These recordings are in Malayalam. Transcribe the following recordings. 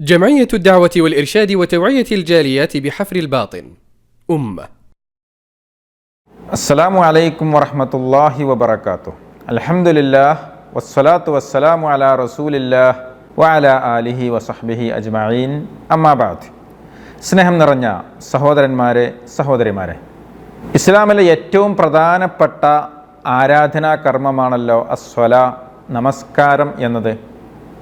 جمعية الدعوة والإرشاد وتوعية الجاليات بحفر الباطن أمة അസ്സലാമു അലൈക്കും വറഹമത്തല്ലാഹി വബർക്കാത്തു അൽഹംദുലില്ലാ വസ്സലാത്തു വസ്സലാമു അലാ റസൂലില്ലാ വഅല ആലിഹി വസഹ്ബിഹി അജ്മഈൻ അമ്മാബാദ് സ്നേഹം നിറഞ്ഞ സഹോദരന്മാരെ സഹോദരിമാരെ ഇസ്ലാമിലെ ഏറ്റവും പ്രധാനപ്പെട്ട ആരാധനാ കർമ്മമാണല്ലോ അസ്വല നമസ്കാരം എന്നത്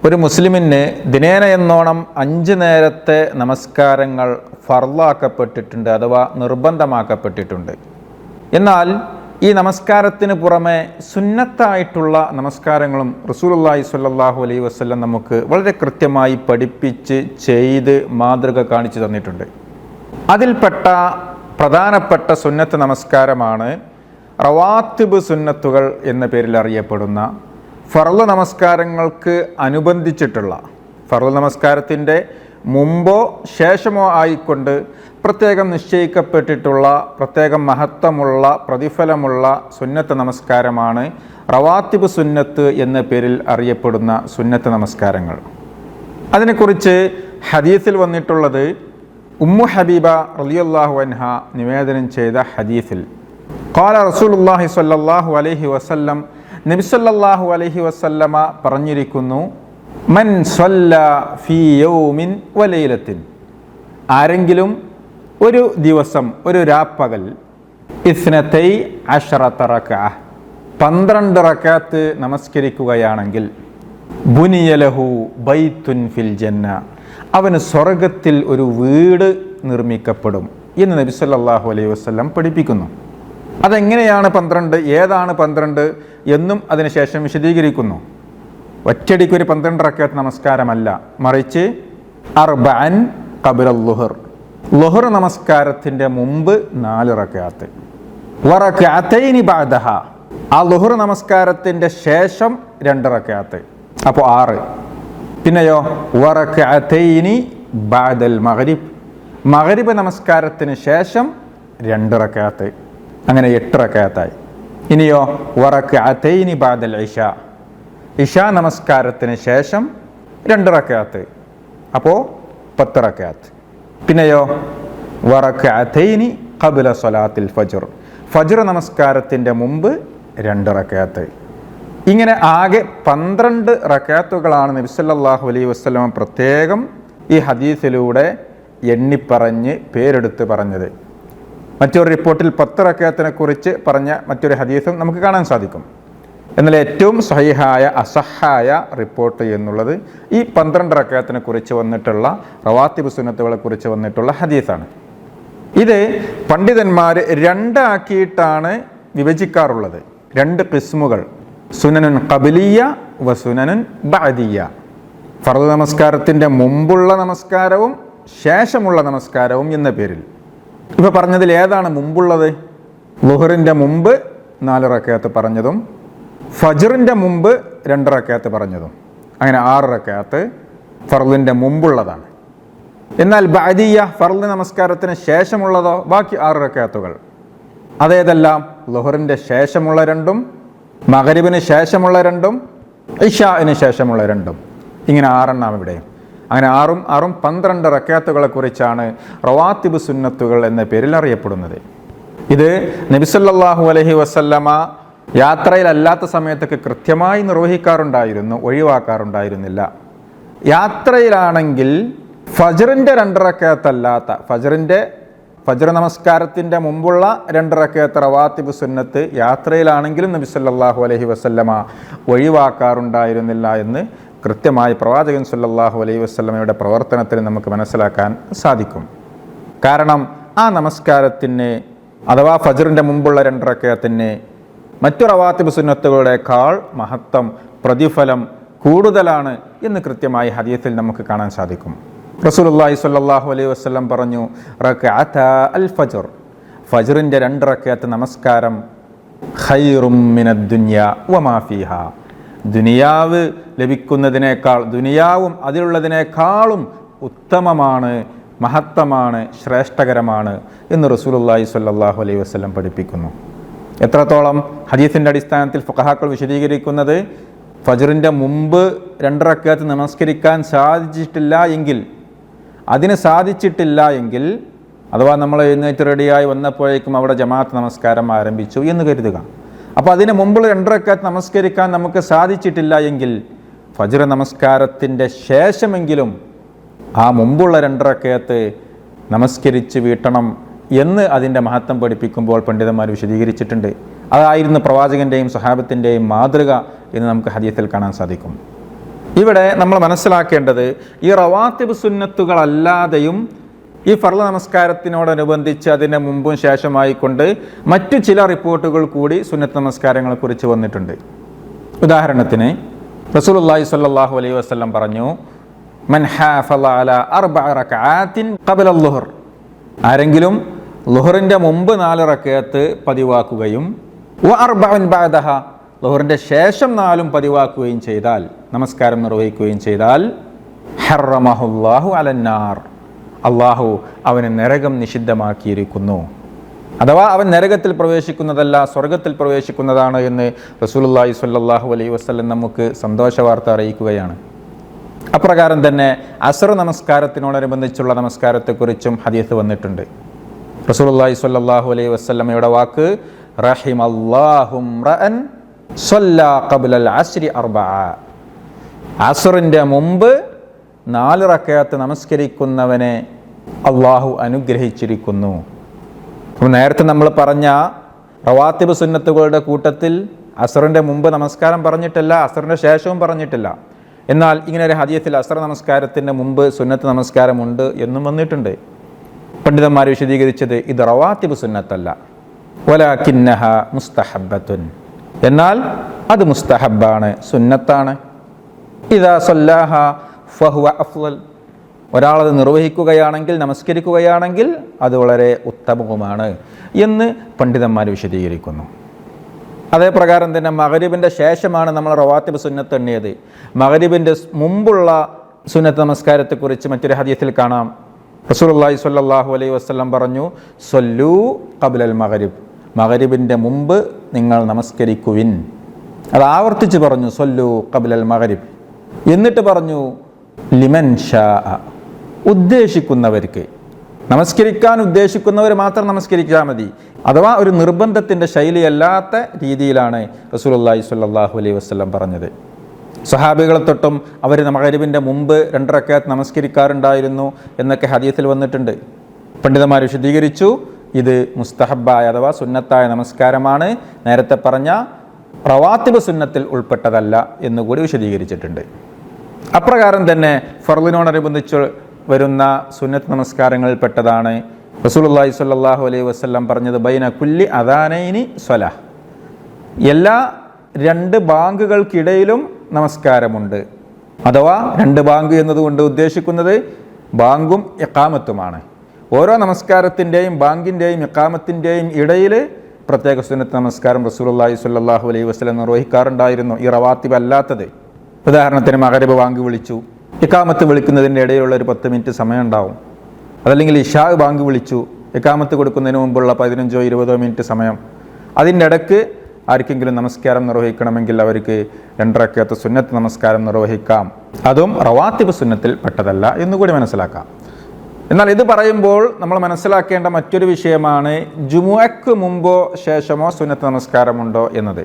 ഒരു മുസ്ലിമിന് ദിനേന എന്നോണം അഞ്ച് നേരത്തെ നമസ്കാരങ്ങൾ ഫർലാക്കപ്പെട്ടിട്ടുണ്ട് അഥവാ നിർബന്ധമാക്കപ്പെട്ടിട്ടുണ്ട്. എന്നാൽ ഈ നമസ്കാരത്തിന് പുറമെ സുന്നത്തായിട്ടുള്ള നമസ്കാരങ്ങളും റസൂലുള്ളാഹി സ്വല്ലല്ലാഹു അലൈഹി വസല്ലം നമുക്ക് വളരെ കൃത്യമായി പഠിപ്പിച്ച് ചെയ്ത് മാതൃക കാണിച്ചു തന്നിട്ടുണ്ട്. അതിൽപ്പെട്ട പ്രധാനപ്പെട്ട സുന്നത്ത് നമസ്കാരമാണ് റവാത്തിബ് സുന്നത്തുകൾ എന്ന പേരിൽ അറിയപ്പെടുന്ന ഫർൾ നമസ്കാരങ്ങൾക്ക് അനുബന്ധിച്ചിട്ടുള്ള ഫർൾ നമസ്കാരത്തിന്റെ മുമ്പോ ശേഷമോ ആയിക്കൊണ്ട് പ്രത്യേകം നിശ്ചയിക്കപ്പെട്ടിട്ടുള്ള പ്രത്യേകം മഹത്വമുള്ള പ്രതിഫലമുള്ള സുന്നത്ത് നമസ്കാരമാണ് റവാത്തിബ് സുന്നത്ത് എന്ന പേരിൽ അറിയപ്പെടുന്ന സുന്നത്ത് നമസ്കാരങ്ങൾ. അതിനെക്കുറിച്ച് ഹദീസിൽ വന്നിട്ടുള്ളത് ഉമ്മു ഹബീബ റളിയല്ലാഹു അൻഹ നിവേദനം ചെയ്ത ഹദീസിൽ. ഖാല റസൂലുള്ളാഹി സ്വല്ലല്ലാഹു അലൈഹി വസല്ലം സല്ലല്ലാഹു അലഹി വസല്ലമ പറഞ്ഞിരിക്കുന്നു മൻ സല്ല വലൈലത്തിൻ. ആരെങ്കിലും ഒരു ദിവസം ഒരു രാപ്പകൽ ഇസ്നത്തൈ അഷറത്തറക്ക പന്ത്രണ്ട് റക്കാത്ത് നമസ്കരിക്കുകയാണെങ്കിൽ ബുനിയലഹു ബൈത്തുൻ ഫിൽ ജന്ന അവന് സ്വർഗത്തിൽ ഒരു വീട് നിർമ്മിക്കപ്പെടും എന്ന് നബി സല്ലല്ലാഹു അലൈഹി വസല്ലം പഠിപ്പിക്കുന്നു. അതെങ്ങനെയാണ് പന്ത്രണ്ട്? ഏതാണ് പന്ത്രണ്ട്? എന്നും അതിനുശേഷം വിശദീകരിക്കുന്നു. ഒറ്റടിക്ക് ഒരു പന്ത്രണ്ട് റക്കാത്ത് നമസ്കാരമല്ല. മറിച്ച് അർബൻ കബിറ ലുഹർ. ലുഹർ നമസ്കാരത്തിന്റെ മുമ്പ് നാല് റക്കാത്ത്. വറക്കാത്തൈനി ബാദഹ ആ ലുഹർ നമസ്കാരത്തിന്റെ ശേഷം രണ്ട് റക്കാത്ത്. അപ്പോൾ ആറ്. പിന്നെയോ വറക്കാത്തൈനി ബാദൽ മഹരിബ് മഹരിബ് നമസ്കാരത്തിന് ശേഷം രണ്ട് റക്കാത്ത്. അങ്ങനെ എട്ട് റക്കാത്തായി ഇനിയോ വറക്ക് അതൈനി ബാദൽ ഇഷ. ഇഷ നമസ്കാരത്തിന് ശേഷം രണ്ട് റക്കാത്ത്. അപ്പോൾ പത്ത് റക്കാത്ത്. പിന്നെയോ വറക്ക് അതൈനി കബുല സൊലാത്തിൽ ഫജർ. ഫജർ നമസ്കാരത്തിന്റെ മുമ്പ് രണ്ട് റക്കാത്ത്. ഇങ്ങനെ ആകെ പന്ത്രണ്ട് റക്കാത്തുകളാണ് നബിസല്ലാഹു അലൈ വസ്ലമ പ്രത്യേകം ഈ ഹദീസിലൂടെ എണ്ണിപ്പറഞ്ഞ് പേരെടുത്ത് പറഞ്ഞത്. മറ്റൊരു റിപ്പോർട്ടിൽ പത്ത് റക്കാത്തിനെ കുറിച്ച് പറഞ്ഞ മറ്റൊരു ഹദീസും നമുക്ക് കാണാൻ സാധിക്കും. എന്നാൽ ഏറ്റവും സഹിഹായ അസഹായ റിപ്പോർട്ട് എന്നുള്ളത് ഈ പന്ത്രണ്ട് റക്കാത്തിനെ കുറിച്ച് വന്നിട്ടുള്ള റവാത്തിബ് സുന്നത്തുകളെ കുറിച്ച് വന്നിട്ടുള്ള ഹദീസാണ്. ഇത് പണ്ഡിതന്മാർ രണ്ടാക്കിയിട്ടാണ് വിഭജിക്കാറുള്ളത്. രണ്ട് കിസ്മുകൾ സുനനുൻ കബിലിയ വ സുനനുൻ ബാദിയ ഫർദ് നമസ്കാരത്തിന്റെ മുമ്പുള്ള നമസ്കാരവും ശേഷമുള്ള നമസ്കാരവും എന്ന പേരിൽ. ഇപ്പോൾ പറഞ്ഞതിൽ ഏതാണ് മുമ്പുള്ളത്? ലുഹറിന്റെ മുമ്പ് നാല് റക്കയത്ത് പറഞ്ഞതും ഫജറിന്റെ മുമ്പ് രണ്ട് റക്കയത്ത് പറഞ്ഞതും. അങ്ങനെ ആറ് റക്കയത്ത് ഫർദിന്റെ മുമ്പുള്ളതാണ്. എന്നാൽ ബാദിയ ഫർദ് നമസ്കാരത്തിന് ശേഷമുള്ളതോ? ബാക്കി ആറ് അതേതെല്ലാം? ലുഹറിന്റെ ശേഷമുള്ള രണ്ടും മകരിബിന് ശേഷമുള്ള രണ്ടും ഇഷാന് ശേഷമുള്ള രണ്ടും. ഇങ്ങനെ ആറെണ്ണം ഇവിടെ അങ്ങനെ ആറും ആറും പന്ത്രണ്ട് റക്കാത്തുകളെ കുറിച്ചാണ് റവാത്തിബ് സുന്നത്തുകൾ എന്ന പേരിൽ അറിയപ്പെടുന്നത്. ഇത് നബിസല്ലാഹു അലഹി വസല്ലമ യാത്രയിലല്ലാത്ത സമയത്തൊക്കെ കൃത്യമായി നിർവഹിക്കാറുണ്ടായിരുന്നു ഒഴിവാക്കാറുണ്ടായിരുന്നില്ല. യാത്രയിലാണെങ്കിൽ ഫജറിന്റെ രണ്ടിറക്കയത്തല്ലാത്ത ഫജറിന്റെ ഫജർ നമസ്കാരത്തിന്റെ മുമ്പുള്ള രണ്ടിറക്കയത്ത് റവാത്തിബ് സുന്നത്ത് യാത്രയിലാണെങ്കിലും നബി സല്ലല്ലാഹു അലൈഹി വസല്ലമ ഒഴിവാക്കാറുണ്ടായിരുന്നില്ല എന്ന് കൃത്യമായി പ്രവാചകൻ സല്ലല്ലാഹു അലൈഹി വസ്ലമയുടെ പ്രവർത്തനത്തിൽ നമുക്ക് മനസ്സിലാക്കാൻ സാധിക്കും. കാരണം ആ നമസ്കാരത്തിന് അഥവാ ഫജറിന്റെ മുമ്പുള്ള രണ്ടറക്കയത്തിന് മറ്റു റവാത്തിബ് സുന്നത്തുകളുടെക്കാൾ മഹത്വം പ്രതിഫലം കൂടുതലാണ് എന്ന് കൃത്യമായി ഹദീസിൽ നമുക്ക് കാണാൻ സാധിക്കും. റസൂലുള്ളാഹി സ്വല്ലല്ലാഹു അലൈഹി വസ്ലം പറഞ്ഞു അൽ ഫജർ ഫജറിന്റെ രണ്ട് റക്കയത്ത് നമസ്കാരം ഖൈറും മിനദ് ദുനിയ വമാ ദുനിയാവ് ലഭിക്കുന്നതിനേക്കാൾ ദുനിയാവും അതിലുള്ളതിനേക്കാളും ഉത്തമമാണ് മഹത്തമാണ് ശ്രേഷ്ഠകരമാണ് എന്ന് റസൂലുള്ളാഹി സ്വല്ലല്ലാഹു അലൈഹി വസ്ലം പഠിപ്പിക്കുന്നു. എത്രത്തോളം ഹദീസിന്റെ അടിസ്ഥാനത്തിൽ ഫുഖഹാക്കൾ വിശദീകരിക്കുന്നത്? ഫജറിന്റെ മുമ്പ് രണ്ടരക്കകത്ത് നമസ്കരിക്കാൻ സാധിച്ചിട്ടില്ല എങ്കിൽ അതിന് സാധിച്ചിട്ടില്ല എങ്കിൽ അഥവാ നമ്മൾ എഴുന്നേറ്റ് റെഡിയായി വന്നപ്പോഴേക്കും അവിടെ ജമാഅത്ത് നമസ്കാരം ആരംഭിച്ചു എന്ന് കരുതുക. അപ്പോൾ അതിന് മുമ്പുള്ള രണ്ടറക്കത്ത് നമസ്കരിക്കാൻ നമുക്ക് സാധിച്ചിട്ടില്ല എങ്കിൽ ഫജർ നമസ്കാരത്തിന്റെ ശേഷമെങ്കിലും ആ മുമ്പുള്ള രണ്ടരക്കയത്ത് നമസ്കരിച്ച് വീട്ടണം എന്ന് അതിന്റെ മഹത്വം പഠിപ്പിക്കുമ്പോൾ പണ്ഡിതന്മാർ വിശദീകരിച്ചിട്ടുണ്ട്. അതായിരുന്നു പ്രവാചകന്റെയും സഹാബത്തിന്റെയും മാതൃക എന്ന് നമുക്ക് ഹദീത്തിൽ കാണാൻ സാധിക്കും. ഇവിടെ നമ്മൾ മനസ്സിലാക്കേണ്ടത് ഈ റവാത്തിബ് സുന്നത്തുകളല്ലാതെയും ഈ ഫർള നമസ്കാരത്തിനോടനുബന്ധിച്ച് അതിന് മുമ്പും ശേഷമായിക്കൊണ്ട് മറ്റു ചില റിപ്പോർട്ടുകൾ കൂടി സുന്നത്ത് നമസ്കാരങ്ങളെക്കുറിച്ച് വന്നിട്ടുണ്ട്. ഉദാഹരണത്തിന് റസൂലുള്ളാഹി സ്വല്ലല്ലാഹു അലൈഹി വസല്ലം പറഞ്ഞു മൻ ഹാഫല ഖബല ളുഹർ ആരെങ്കിലും ലുഹറിന്റെ മുമ്പ് നാല് റക്കയത്ത് പതിവാക്കുകയും വ ലുഹറിന്റെ ശേഷം നാലും പതിവാക്കുകയും ചെയ്താൽ നമസ്കാരം നിർവഹിക്കുകയും ചെയ്താൽ ഹറമഹുല്ലാഹു അലന്നാർ. അള്ളാഹു അവന് നരകം നിഷിദ്ധമാക്കിയിരിക്കുന്നു. അഥവാ അവൻ നരകത്തിൽ പ്രവേശിക്കുന്നതല്ല സ്വർഗത്തിൽ പ്രവേശിക്കുന്നതാണ് എന്ന് റസൂലുള്ളാഹി സ്വല്ലല്ലാഹു അലൈഹി വസ്ലം നമുക്ക് സന്തോഷ വാർത്ത അറിയിക്കുകയാണ്. അപ്രകാരം തന്നെ അസർ നമസ്കാരത്തിനോടനുബന്ധിച്ചുള്ള നമസ്കാരത്തെക്കുറിച്ചും ഹദീസ് വന്നിട്ടുണ്ട്. റസൂലുള്ളാഹി സ്വല്ലല്ലാഹു അലൈഹി വസല്ലമയുടെ വാക്ക് റഹിം അള്ളാഹും അസ്രി അസറിന്റെ മുമ്പ് നാല് റക്കയത്ത് നമസ്കരിക്കുന്നവനെ അള്ളാഹു അനുഗ്രഹിച്ചിരിക്കുന്നു. അപ്പോൾ നേരത്തെ നമ്മൾ പറഞ്ഞ റവാത്തിബ് സുന്നത്തുകളുടെ കൂട്ടത്തിൽ അസറിന്റെ മുമ്പ് നമസ്കാരം പറഞ്ഞിട്ടില്ല അസറിന്റെ ശേഷവും പറഞ്ഞിട്ടില്ല. എന്നാൽ ഇങ്ങനെ ഒരു ഹദീയത്തിൽ അസർ നമസ്കാരത്തിന്റെ മുമ്പ് സുന്നത്ത് നമസ്കാരമുണ്ട് എന്നും വന്നിട്ടുണ്ട്. പണ്ഡിതന്മാർ വിശദീകരിച്ചത് ഇത് റവാത്തിബ് സുന്നത്തല്ല. വലാക്കിന്നഹ മുസ്തഹബത്തുൻ എന്നാൽ അത് മുസ്തഹബാണ് സുന്നത്താണ്. ഇതാ സൊല്ലാഹ ഫഹുവ അഫ്ലൽ. ഒരാളത് നിർവഹിക്കുകയാണെങ്കിൽ നമസ്കരിക്കുകയാണെങ്കിൽ അത് വളരെ ഉത്തമവുമാണ് എന്ന് പണ്ഡിതന്മാർ വിശദീകരിക്കുന്നു. അതേ പ്രകാരം തന്നെ മകരീബിന്റെ ശേഷമാണ് നമ്മൾ റവാത്തിബ് സുന്നത്ത് എണ്ണിയത്. മകരീബിന്റെ മുമ്പുള്ള സുന്നത്ത് നമസ്കാരത്തെക്കുറിച്ച് മറ്റൊരു ഹദീസിൽ കാണാം. റസൂലുള്ളാഹി സ്വല്ലല്ലാഹു അലൈഹി വസ്ലം പറഞ്ഞു സൊല്ലു കബുലൽ മകരീബ് മകരീബിന്റെ മുമ്പ് നിങ്ങൾ നമസ്കരിക്കുവിൻ. അത് ആവർത്തിച്ച് പറഞ്ഞു സൊല്ലു കബുലൽ മകരീബ് എന്നിട്ട് പറഞ്ഞു ലിമൻ ഷാ ഉദ്ദേശിക്കുന്നവർക്ക്. നമസ്കരിക്കാൻ ഉദ്ദേശിക്കുന്നവർ മാത്രം നമസ്കരിച്ചാൽ മതി. അഥവാ ഒരു നിർബന്ധത്തിന്റെ ശൈലിയല്ലാത്ത രീതിയിലാണ് റസൂലുള്ളാഹി സ്വല്ലല്ലാഹു അലൈഹി വസ്ലം പറഞ്ഞത്. സഹാബികളെ തൊട്ടും അവർ മകരിവിന്റെ മുമ്പ് രണ്ടരക്കാത്ത് നമസ്കരിക്കാറുണ്ടായിരുന്നു എന്നൊക്കെ ഹദീസിൽ വന്നിട്ടുണ്ട്. പണ്ഡിതന്മാർ വിശദീകരിച്ചു ഇത് മുസ്തഹബായ അഥവാ സുന്നത്തായ നമസ്കാരമാണ്. നേരത്തെ പറഞ്ഞ റവാത്തിബ് സുന്നത്തിൽ ഉൾപ്പെട്ടതല്ല എന്നുകൂടി വിശദീകരിച്ചിട്ടുണ്ട്. അപ്രകാരം തന്നെ ഫർലിനോടനുബന്ധിച്ച് വരുന്ന സുന്നത്ത് നമസ്കാരങ്ങളിൽ പെട്ടതാണ്. റസൂലുള്ളാഹി സ്വല്ലല്ലാഹു അലൈഹി വസല്ലം പറഞ്ഞത് ബൈന കുല്ലി അദാനൈനി സ്വല. എല്ലാ രണ്ട് ബാങ്കുകൾക്കിടയിലും നമസ്കാരമുണ്ട്. അഥവാ രണ്ട് ബാങ്ക് എന്നതുകൊണ്ട് ഉദ്ദേശിക്കുന്നത് ബാങ്കും ഇക്കാമത്തുമാണ് ഓരോ നമസ്കാരത്തിന്റെയും ബാങ്കിന്റെയും ഇക്കാമത്തിന്റെയും ഇടയിൽ പ്രത്യേക സുന്നത്ത് നമസ്കാരം റസൂലുള്ളാഹി സ്വല്ലല്ലാഹു അലൈഹി വസല്ലം നിർവഹിക്കാറുണ്ടായിരുന്നു. ഈ റവാത്തിബ് അല്ലാത്തത് ഉദാഹരണത്തിന് മകരബ് ബാങ്ക് വിളിച്ചു. ഇക്കാമത്ത് വിളിക്കുന്നതിന്റെ ഇടയിലുള്ള ഒരു പത്ത് മിനിറ്റ് സമയം ഉണ്ടാവും അതല്ലെങ്കിൽ ഇഷാ ബാങ്ക് വിളിച്ചു ഇക്കാമത്ത് കൊടുക്കുന്നതിന് മുമ്പുള്ള പതിനഞ്ചോ ഇരുപതോ മിനിറ്റ് സമയം. അതിന്റെ ഇടയ്ക്ക് ആർക്കെങ്കിലും നമസ്കാരം നിർവഹിക്കണമെങ്കിൽ അവർക്ക് രണ്ടരക്കകത്ത് സുന്നത്ത് നമസ്കാരം നിർവഹിക്കാം. അതും റവാത്തിബ് സുന്നത്തിൽ പെട്ടതല്ല എന്നുകൂടി മനസ്സിലാക്കാം. എന്നാൽ ഇത് പറയുമ്പോൾ നമ്മൾ മനസ്സിലാക്കേണ്ട മറ്റൊരു വിഷയമാണ് ജുമുഅക്ക് മുമ്പോ ശേഷമോ സുന്നത്ത് നമസ്കാരമുണ്ടോ എന്നത്.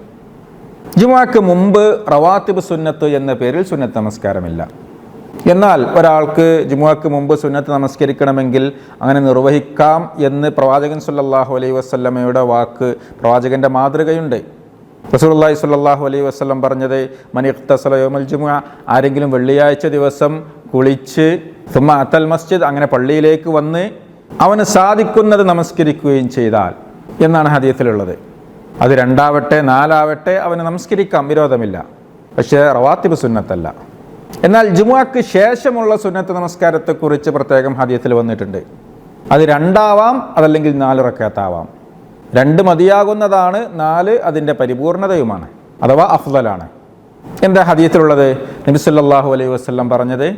ജുമുഅക്ക് മുമ്പ് റവാത്തിബ് സുന്നത്ത് എന്ന പേരിൽ സുന്നത്ത് നമസ്കാരമില്ല. എന്നാൽ ഒരാൾക്ക് ജുമുഅക്ക് മുമ്പ് സുന്നത്ത് നമസ്കരിക്കണമെങ്കിൽ അങ്ങനെ നിർവഹിക്കാം എന്ന് പ്രവാചകൻ സല്ലല്ലാഹു അലൈഹി വസ്ലമയുടെ വാക്ക് പ്രവാചകന്റെ മാതൃകയുണ്ട്. റസൂലുള്ളാഹി സ്വല്ലല്ലാഹു അലൈഹി വസ്ലം പറഞ്ഞത് മനിഖ്തസലയോമൽ ജുമുഅ ആരെങ്കിലും വെള്ളിയാഴ്ച ദിവസം കുളിച്ച് സുമ അത്തൽ മസ്ജിദ് അങ്ങനെ പള്ളിയിലേക്ക് വന്ന് അവന് സാധിക്കുന്നത് നമസ്കരിക്കുകയും ചെയ്താൽ എന്നാണ് ഹദീസിലുള്ളത്. അത് രണ്ടാവട്ടെ നാലാവട്ടെ അവന് നമസ്കരിക്കാം വിരോധമില്ല. പക്ഷേ റവാത്തിബ് സുന്നത്തല്ല. എന്നാൽ ജുമുഅക്ക് ശേഷമുള്ള സുന്നത്ത് നമസ്കാരത്തെക്കുറിച്ച് പ്രത്യേകം ഹദീസിൽ വന്നിട്ടുണ്ട്. അത് രണ്ടാവാം അതല്ലെങ്കിൽ നാല് റക്കാത്താവാം. രണ്ട് മതിയാകുന്നതാണ് നാല് അതിന്റെ പരിപൂർണതയുമാണ് അഥവാ അഫ്ദലാണ്. എന്താ ഹദീത്തിലുള്ളത് നബി സല്ലല്ലാഹു അലൈഹി വസല്ലം പറഞ്ഞത്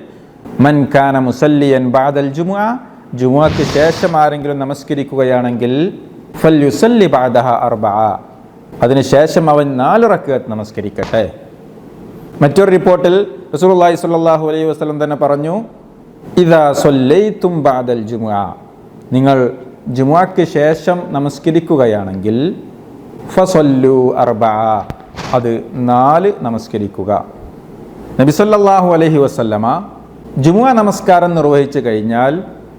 മൻ കാന മുസല്ലിയൻ ബാദൽ ജുമുഅ ജുമുഅക്ക് ശേഷം ആരെങ്കിലും നമസ്കരിക്കുകയാണെങ്കിൽ ഫൽ യുസല്ലി ബാദഹ അർബഅ. അതിനുശേഷം അവൻ നാല് റക്കത്ത് നമസ്കരിക്കട്ടെ. മറ്റൊരു റിപ്പോർട്ടിൽ റസൂലുള്ളാഹി സ്വല്ലല്ലാഹു അലൈഹി വസല്ലം തന്നെ പറഞ്ഞു ഇദാ സല്ലൈതും ബാദൽ ജുമുഅ. നിങ്ങൾ ജുമുഅക്ക് ശേഷം നമസ്കരിക്കുകയാണെങ്കിൽ ഫസൊല്ലു അർബഅ. അത് നാല് നമസ്കരിക്കുക. നബി അലഹി അലൈഹി വസല്ലമ ജുമുഅ നമസ്കാരം നിർവഹിച്ചു കഴിഞ്ഞാൽ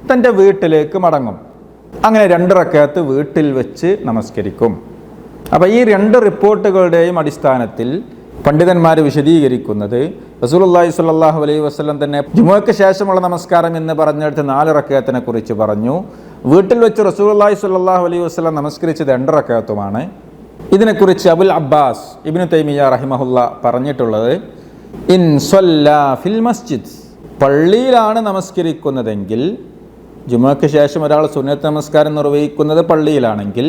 തന്റെ വീട്ടിലേക്ക് മടങ്ങും. അങ്ങനെ രണ്ട് റക്കയത്ത് വീട്ടിൽ വെച്ച് നമസ്കരിക്കും. അപ്പോൾ ഈ രണ്ട് റിപ്പോർട്ടുകളുടെയും അടിസ്ഥാനത്തിൽ പണ്ഡിതന്മാർ വിശദീകരിക്കുന്നത് റസൂലുള്ളാഹി സ്വല്ലല്ലാഹു അലൈഹി വസല്ലം തന്നെ ജുമുഅക്ക് ശേഷമുള്ള നമസ്കാരം എന്ന് പറഞ്ഞെടുത്ത് നാല് റക്കയത്തിനെ കുറിച്ച് പറഞ്ഞു. വീട്ടിൽ വെച്ച് റസൂലുള്ളാഹി സ്വല്ലല്ലാഹു അലൈഹി വസല്ലം നമസ്കരിച്ചത് രണ്ട് റക്കയത്തുമാണ് ഇതിനെക്കുറിച്ച് അബുൽ അബ്ബാസ് ഇബ്നു തൈമിയ റഹിമഹുല്ല പറഞ്ഞിട്ടുള്ളത് ഇൻ ഫിൽ മസ്ജിദ്. പള്ളിയിലാണ് നമസ്കരിക്കുന്നതെങ്കിൽ ജുമുഅക്ക് ശേഷം ഒരാൾ സുന്നത്ത് നമസ്കാരം നിർവഹിക്കുന്നത് പള്ളിയിലാണെങ്കിൽ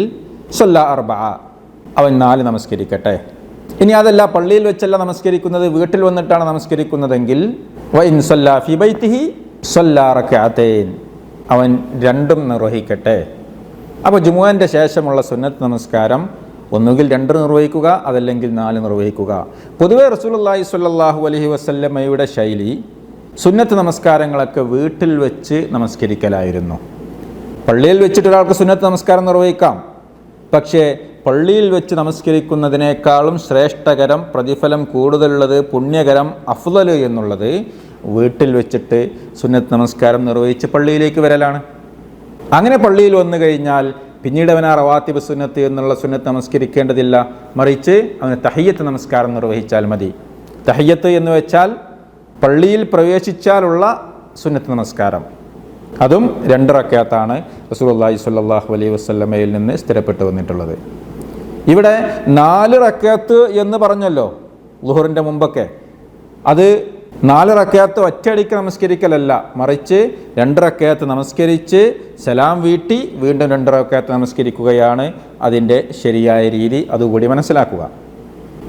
സൊല്ല അർബ. അവൻ നാല് നമസ്കരിക്കട്ടെ. ഇനി അതല്ല പള്ളിയിൽ വെച്ചല്ല നമസ്കരിക്കുന്നത് വീട്ടിൽ വന്നിട്ടാണ് നമസ്കരിക്കുന്നതെങ്കിൽ അവൻ രണ്ടും നിർവഹിക്കട്ടെ. അപ്പോൾ ജുമുഅന്റെ ശേഷമുള്ള സുന്നത്ത് നമസ്കാരം ഒന്നുകിൽ രണ്ട് നിർവഹിക്കുക അതല്ലെങ്കിൽ നാല് നിർവഹിക്കുക. പൊതുവെ റസൂലുള്ളാഹി സ്വല്ലല്ലാഹു അലഹി വസല്ലമ്മയുടെ ശൈലി സുന്നത്ത് നമസ്കാരങ്ങളൊക്കെ വീട്ടിൽ വെച്ച് നമസ്കരിക്കലായിരുന്നു. പള്ളിയിൽ വെച്ചിട്ട് ഒരാൾക്ക് സുന്നത്ത് നമസ്കാരം നിർവഹിക്കാം. പക്ഷേ പള്ളിയിൽ വെച്ച് നമസ്കരിക്കുന്നതിനേക്കാളും ശ്രേഷ്ഠകരം പ്രതിഫലം കൂടുതലുള്ളത് പുണ്യകരം അഫ്ദൽ എന്നുള്ളത് വീട്ടിൽ വെച്ചിട്ട് സുന്നത്ത് നമസ്കാരം നിർവഹിച്ച് പള്ളിയിലേക്ക് വരലാണ്. അങ്ങനെ പള്ളിയിൽ വന്നു കഴിഞ്ഞാൽ പിന്നീട് അവൻ ആ റവാത്തിബ് സുന്നത്ത് എന്നുള്ള സുന്നത്ത് നമസ്കരിക്കേണ്ടതില്ല. മറിച്ച് അവന് തഹയ്യത്ത് നമസ്കാരം നിർവഹിച്ചാൽ മതി. തഹയ്യത്ത് എന്ന് വെച്ചാൽ പള്ളിയിൽ പ്രവേശിച്ചാലുള്ള സുന്നത്ത് നമസ്കാരം. അതും രണ്ട് റക്കയത്താണ് റസൂലുള്ളാഹി സ്വല്ലല്ലാഹു അലൈഹി വസ്ലമയിൽ നിന്ന് സ്ഥിരപ്പെട്ടു വന്നിട്ടുള്ളത്. ഇവിടെ നാല് റക്കയത്ത് എന്ന് പറഞ്ഞല്ലോ ലുഹറിന്റെ മുമ്പൊക്കെ. അത് നാല് റക്കയത്ത് ഒറ്റയടിക്ക് നമസ്കരിക്കലല്ല. മറിച്ച് രണ്ട് റക്കയത്ത് നമസ്കരിച്ച് സലാം വീട്ടി വീണ്ടും രണ്ട് റക്കയത്ത് നമസ്കരിക്കുകയാണ് അതിന്റെ ശരിയായ രീതി അതുകൂടി മനസ്സിലാക്കുക.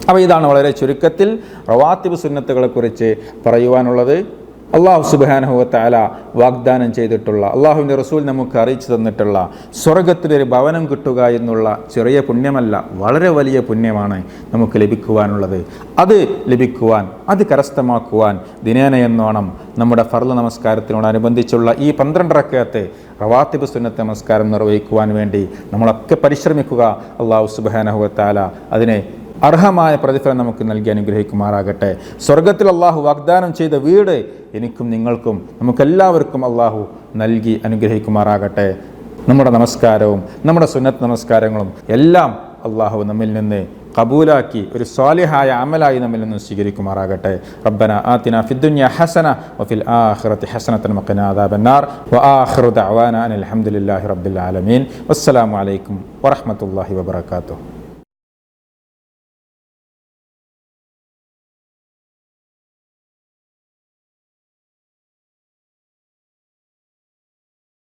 അപ്പോൾ ഇതാണ് വളരെ ചുരുക്കത്തിൽ റവാത്തിബ് സുന്നത്തുകളെക്കുറിച്ച് പറയുവാനുള്ളത്. അള്ളാഹു സുബാനഹുവത്താല വാഗ്ദാനം ചെയ്തിട്ടുള്ള അള്ളാഹുവിന്റെ റസൂൽ നമുക്ക് അറിയിച്ചു തന്നിട്ടുള്ള സ്വർഗത്തിലൊരു ഭവനം കിട്ടുക എന്നുള്ള ചെറിയ പുണ്യമല്ല വളരെ വലിയ പുണ്യമാണ് നമുക്ക് ലഭിക്കുവാനുള്ളത്. അത് ലഭിക്കുവാൻ അത് കരസ്ഥമാക്കുവാൻ ദിനേന എന്നോണം നമ്മുടെ ഫർൾ നമസ്കാരത്തിനോടനുബന്ധിച്ചുള്ള ഈ പന്ത്രണ്ടരക്കകത്ത് റവാത്തിബ് സുന്നത്ത് നമസ്കാരം നിർവഹിക്കുവാൻ വേണ്ടി നമ്മളൊക്കെ പരിശ്രമിക്കുക. അള്ളാഹു സുബാനഹുവത്താല അതിനെ അർഹമായ പ്രതിഫലം നമുക്ക് നൽകി അനുഗ്രഹിക്കുമാറാകട്ടെ. സ്വർഗത്തിൽ അള്ളാഹു വാഗ്ദാനം ചെയ്ത വീട് എനിക്കും നിങ്ങൾക്കും നമുക്കെല്ലാവർക്കും അള്ളാഹു നൽകി അനുഗ്രഹിക്കുമാറാകട്ടെ. നമ്മുടെ നമസ്കാരവും നമ്മുടെ സുന്നത്ത് നമസ്കാരങ്ങളും എല്ലാം അള്ളാഹു നമ്മിൽ നിന്ന് കബൂലാക്കി ഒരു സ്വാലിഹായ അമലായി നമ്മിൽ നിന്ന് സ്വീകരിക്കുമാറാകട്ടെ. റബ്ബന ആതിന ഫിദ്ദുനിയ ഹസന വഫിൽ ആഖിറതി ഹസനത്തൻ മക്കന ആദാബന്നാർ വ വആഖിറു ദഅവാന അനിൽ ഹംദുലില്ലാഹി റബ്ബിൽ ആലമീൻ. വസ്സലാമു അലൈക്കും വറഹ്മത്തുള്ളാഹി വബറകാതുഹു.